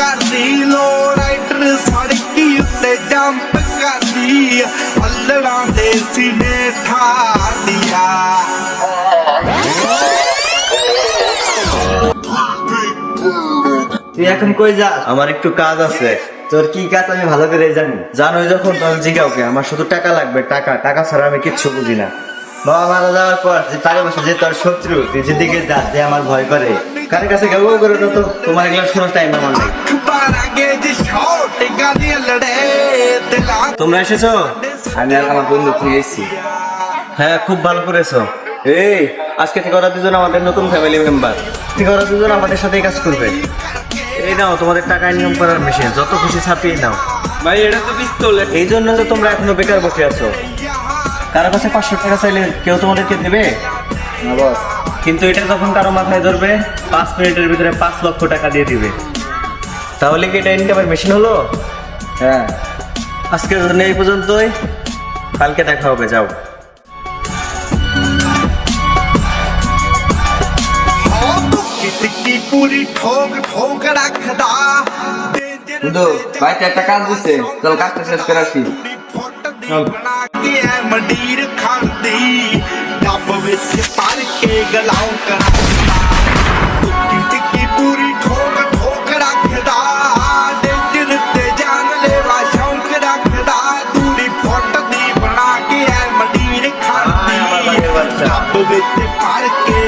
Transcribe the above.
ਕਰਦੀ ਲੋ ਰਾਈਟਰ ਸੜਕੀ ਉੱਤੇ ਜੰਪ ਕਰਦੀ ਅੱਲੜਾਂ ਦੇ ਸੀਨੇ ਠਾੜੀਆਂ তুই এখন কই যা আমার একটু কাজ আছে তোর কি কাজ আমি ভালো করে জানি জানোই যখন তোর জিগাওকে আমার শুধু টাকা লাগবে টাকা টাকা ছাড়া আমি কিচ্ছু বুঝি না বাবা মারা যাওয়ার পর যে তার বসে যে তোর শত্রু তুই যেদিকে যা যে আমার ভয় করে কারে কাছে গাবো করে করে তো তোমার এগুলো শোনার টাইম আমার নাই। তোমরা এসেছ? আমি আর আমার বন্ধু তুমি এসেছি। হ্যাঁ খুব ভালো করেছ। এই আজকে থেকে ওরা দুজন আমাদের নতুন ফ্যামিলি মেম্বার থেকে ওরা দুজন আমাদের সাথেই কাজ করবে। এই নাও তোমাদের টাকা ইনকাম করার মেশিন যত খুশি ছাপিয়ে নাও। ভাই এটা তো পিস্তল এই জন্য তো তোমরা এখনও বেকার বসে আছো। কারও কাছে পাঁচশো টাকা চাইলে কেউ তোমাদেরকে দেবে? না বস। কিন্তু এটা যখন কারও মাথায় ধরবে পাঁচ মিনিটের ভিতরে পাঁচ লক্ষ টাকা দিয়ে দিবে। তাহলে কি এটা ইনকামের মেশিন হলো? হ্যাঁ। আজকের জন্য এই পর্যন্তই। কালকে দেখা হবে যাও। বন্ধু ভাইটা একটা ਕੇ ਗਲਾਉ ਕਰਾਉਂਦਾ। ਟਿੱਕੀ ਟਿੱਕੀ ਪੂਰੀ ਠੋਕ ਠੋਕ ਰੱਖਦਾ। ਡੇਂਜਰ ਤੇ ਜਾਨ ਲੈਵਾ ਸ਼ੌਂਕ ਰੱਖਦਾ। ਤੂੜੀ ਫੁੱਟ ਦੀ ਬਣਾ ਕੇ ਐ ਮਡੀਰ ਖਾਂਦੀ। ਰੱਬ ਵਿੱਚ ਭਰ ਕੇ